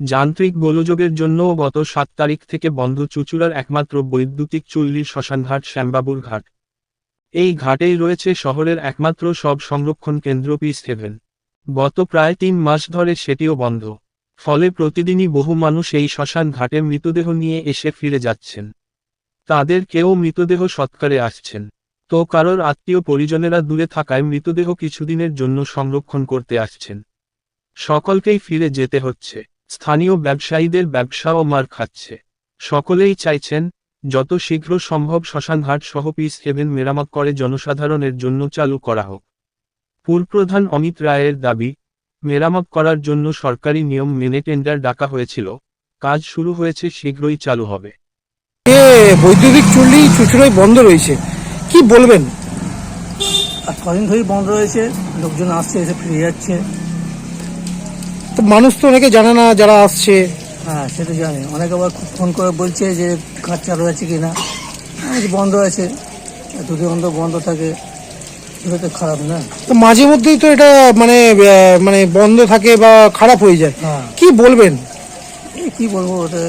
যান্ত্রিক গোলযোগের জন্যও গত সাত তারিখ থেকে বন্ধ চুচুড়ার একমাত্র বৈদ্যুতিক চুল্লির শ্মশানঘাট শ্যামবাবুর ঘাট। এই ঘাটেই রয়েছে শহরের একমাত্র সব সংরক্ষণ কেন্দ্র পিস হেভেন গত প্রায় তিন মাস ধরে সেটিও বন্ধ। ফলে প্রতিদিনই বহু মানুষ এই শ্মশান ঘাটে মৃতদেহ নিয়ে এসে ফিরে যাচ্ছেন। তাদের কেউ মৃতদেহ সৎকারে আসছেন। তো কারোর আত্মীয় পরিজনেরা দূরে থাকায় মৃতদেহ কিছুদিনের জন্য সংরক্ষণ করতে আসছেন। সকলকেই ফিরে যেতে হচ্ছে। স্থানীয় ব্যবসায়ীদের ব্যবসাও মার খাচ্ছে। সকলেই চাইছেন যত শীঘ্র সম্ভব শ্মশানঘাট সহ পিস হেভেন মেরামত করে জনসাধারণের জন্য চালু করা হোক। পুরপ্রধান অমিত রায়ের দাবি মেরামত করার জন্য সরকারি নিয়ম মেনে টেন্ডার ডাকা হয়েছিল। কাজ শুরু হয়েছে শীঘ্রই চালু হবে। এ বৈদ্যুতিক চুল্লি চুচুড়ায় বন্ধ রয়েছে। কি বলবেন? কদিন ধরেই বন্ধ রয়েছে। লোকজন আসছে এসে ফিরে যাচ্ছে। তো মানুষ তো অনেকে জানে না যারা আসছে। হ্যাঁ সেটা জানি। অনেকে আবার খুব ফোন করে বলছে যে কাজ চালু আছে কি না আমি বন্ধ আছে। দুদিন অন্তর বন্ধ থাকে। এটা তো খারাপ না। তো মাঝে মধ্যেই তো এটা মানে মানে বন্ধ থাকে বা খারাপ হয়ে যায়। হ্যাঁ। কি বলবেন? কী বলব ওটা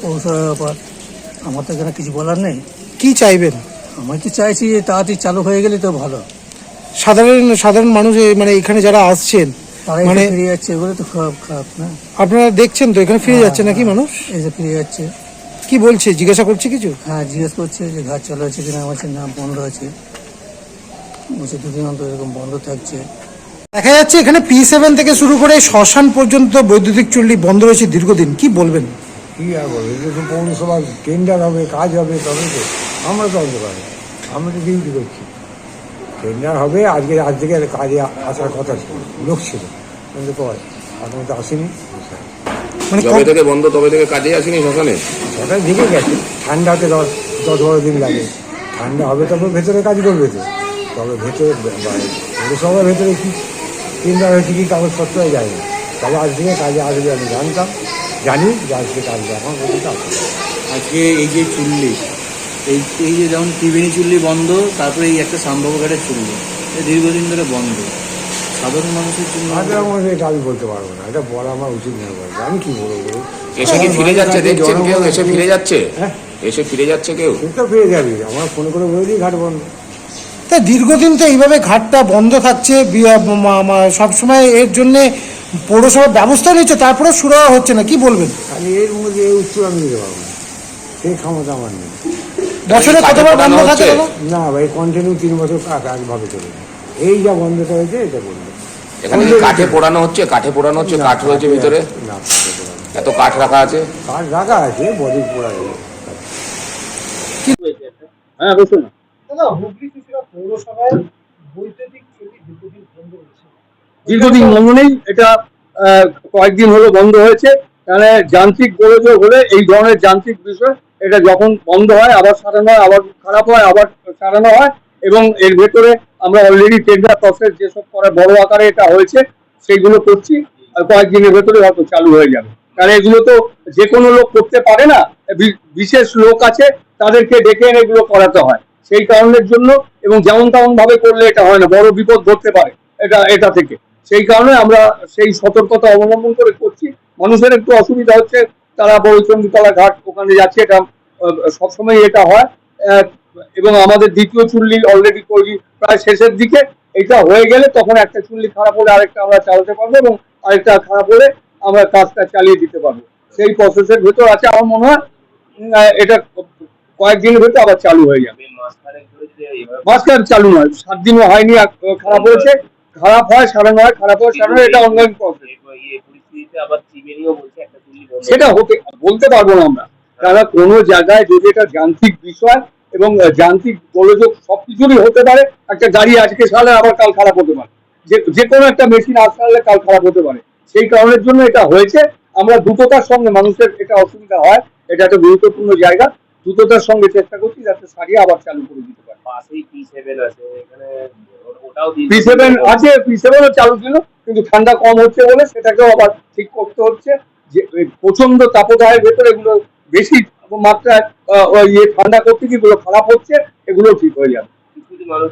পৌরসভার ব্যাপার। আমার তো এখানে কিছু বলার নেই। কি চাইবেন? আমি তো চাইছি যে তাড়াতাড়ি চালু হয়ে গেলে তো ভালো। সাধারণ সাধারণ মানুষ মানে এখানে যারা আসছেন মানে ফিরে যাচ্ছে এগুলো তো খারাপ খারাপ না? আপনারা দেখছেন তো এখানে ফিরে যাচ্ছে নাকি মানুষ? এসে ফিরে যাচ্ছে। কি বলছে? জিজ্ঞাসা করছে কিছু? হ্যাঁ জিজ্ঞেস করছে যে ঘাট চালু আছে কিনা আমার নাম বন্ধ আছে। বলছে দুদিন অন্তর এরকম বন্ধ থাকছে। দেখা যাচ্ছে এখানে পি সেভেন থেকে শুরু করে শ্মশান পর্যন্ত বৈদ্যুতিক চুল্লি বন্ধ রয়েছে দীর্ঘদিন। কি বলবেন? কি আর বলব? এটা তো পৌরসভা টেন্ডার হবে কাজ হবে তবে তো আমরা তো আমরা তো ডিউটি করছি। টেন্ডার হবে আজকে আজ থেকে কাজে আসার কথা ছিল লোক ছিল। কিন্তু কয় এখন তো আসেনি। মানে যবে থেকে বন্ধ তবে থেকে কাজে আসেনি সকালে সকাল দিকে গেছে ঠান্ডাতে দশ দশ বারো দিন লাগে। ঠান্ডা হবে তবে ভেতরে কাজ করবে তো। তবে ভেতরে বাইরে পৌরসভার ভেতরে কি টেন্ডার হয়েছে কি কাগজপত্র যায় না তবে আজ থেকে কাজে আসবে আমি জানতাম। জানি যে আজকে কাজে এখন আজকে এই যে চুল্লি এই এই যে যেমন ত্রিবেণী চুল্লি বন্ধ তারপরে এই একটা শামবাবু ঘাটের চুল্লি। এটা দীর্ঘদিন ধরে বন্ধ। সাধারণ মানুষের জন্য সাধারণ মানুষ এটা আমি বলতে পারব না। এটা বলা আমার উচিত না আমি কি বলব? এসে কি ফিরে যাচ্ছে? দেখছেন কেউ? এসে ফিরে যাচ্ছে? হ্যাঁ। এসে ফিরে যাচ্ছে কেউ? তো পেয়ে যাবি। আমার ফোন করে বলে দিই ঘাট বন্ধ। তা দীর্ঘদিন তো এইভাবে ঘাটটা বন্ধ থাকছে। সব সময় এর জন্য পৌরসভা ব্যবস্থা নিচ্ছে তারপরে শুরু হচ্ছে না। কি বলবেন? খালি এর মধ্যে এই উত্তর আমি দিতে পারব না। সেই ক্ষমতা আমার নেই। বছরে কতবার বন্ধ থাকে না ভাই কন্টিনিউ তিন বছর কাজ একভাবে চলে এই যা বন্ধটা হয়েছে এটা বলব এখানে কি কাঠে পোড়ানো হচ্ছে কাঠে পোড়ানো হচ্ছে কাঠ রয়েছে ভিতরে। এত কাঠ রাখা আছে? কাঠ রাখা আছে বডি পোড়া হ্যাঁ বসুন। দাদা হুগলি চুচুড়া পৌরসভায় বৈদ্যুতিক চুল্লি দীর্ঘদিন বন্ধ রয়েছে দীর্ঘদিন বন্ধ নেই এটা আহ, কয়েকদিন হলো বন্ধ হয়েছে। তাহলে যান্ত্রিক গোলযোগ হলে এই ধরনের যান্ত্রিক বিষয় এটা যখন বন্ধ হয়, আবার সারানো হয়, আবার খারাপ হয়, আবার সারানো হয় এবং এর ভেতরে আমরা অলরেডি টেন্ডার প্রসেস যেসব করে বড় আকারে এটা হয়েছে সেইগুলো করছি আর কয়েকদিনের ভেতরে হয়তো চালু হয়ে যাবে। কারণ এগুলো তো যে কোনো লোক করতে পারে না বিশেষ লোক আছে, তাদেরকে ডেকে এনে এগুলো করাতে হয়। সেই কারণের জন্য এবং যেমন তেমন ভাবে করলে এটা হয় না, বড় বিপদ ঘটতে পারে এটা এটা থেকে। সেই কারণে আমরা সেই সতর্কতা অবলম্বন করে করছি। মানুষের একটু অসুবিধা হচ্ছে তারা বৈচন্ডিতলা ঘাট ওখানে যাচ্ছে, এটা সবসময় এটা হয়। এবং আমাদের দ্বিতীয় চুল্লি অলরেডি তৈরি প্রায় শেষের দিকে এটা হয়ে গেলে তখন একটা চুল্লি খারাপ হলে আরেকটা আমরা চালাতে পারব এবং আরেকটা খারাপ হলে আমরা কাজটা চালিয়ে দিতে পারব। সেই প্রসেসের ভেতর আছে আমার মনে হয়। এটা কয়েকদিনের ভেতর আবার চালু হয়ে যাবে। মাঝখান চালু নয়, সাত দিনও হয়নি খারাপ হয়েছে। খারাপ হয় সারানো হয় খারাপ হয় সারানো এটা অনলাইন প্রসেস সেটা হতে বলতে পারব না আমরা। কারণ কোনো জায়গায় যদি এটা যান্ত্রিক বিষয় এবং যান্ত্রিক গোলযোগ সবকিছুরই হতে পারে একটা গাড়ি আজকে সালে আবার কাল খারাপ হতে পারে। যে যে কোনো একটা মেশিন আজ সালে কাল খারাপ হতে পারে। সেই কারণের জন্য এটা হয়েছে। আমরা দ্রুততার সঙ্গে মানুষের এটা অসুবিধা হয়। এটা একটা গুরুত্বপূর্ণ জায়গা। দ্রুততার সঙ্গে চেষ্টা করছি যাতে সারিয়ে আবার চালু করে দিতে পারে। পি সেভেন আছে পি সেভেনও চালু ছিল কিন্তু ঠান্ডা কম হচ্ছে বলে সেটাকেও আবার ঠিক করতে হচ্ছে। যে প্রচণ্ড তাপদাহের ভেতরে এগুলো বেশি মাত্রায় ওই ইয়ে ঠান্ডা করতে গিয়ে এগুলো খারাপ হচ্ছে এগুলো ঠিক হয়ে যাবে। মানে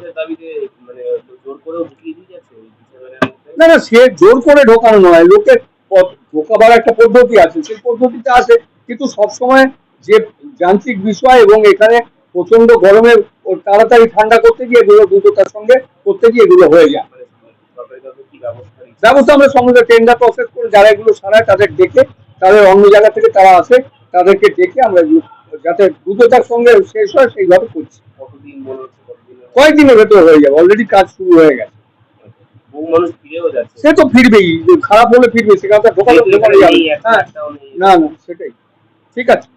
না না সে জোর করে ঢোকানো নয় লোকের সবার একটা পদ্ধতি আছে সেই পদ্ধতিতে আসে কিন্তু সবসময় যে যান্ত্রিক বিষয় এবং এখানে প্রচণ্ড গরমে তাড়াতাড়ি ঠান্ডা করতে গিয়ে এগুলো দ্রুততার সঙ্গে করতে গিয়ে এগুলো হয়ে যায় মানে সরকারি তরফে কি ব্যবস্থা? আমরা সঙ্গে টেন্ডার প্রসেস করে যারা এগুলো সারায় তাদের ডেকে তাদের অন্য জায়গা থেকে তারা আসে তাদেরকে ডেকে আমরা এগুলো যাতে দ্রুততার সঙ্গে শেষ হয় সেইভাবে করছি। কয়েকদিনের ভেতরে হয়ে যাবে অলরেডি কাজ শুরু হয়ে গেছে। সে তো ফিরবেই খারাপ হলে ফিরবে সেখানে হ্যাঁ। না না সেটাই। ঠিক আছে।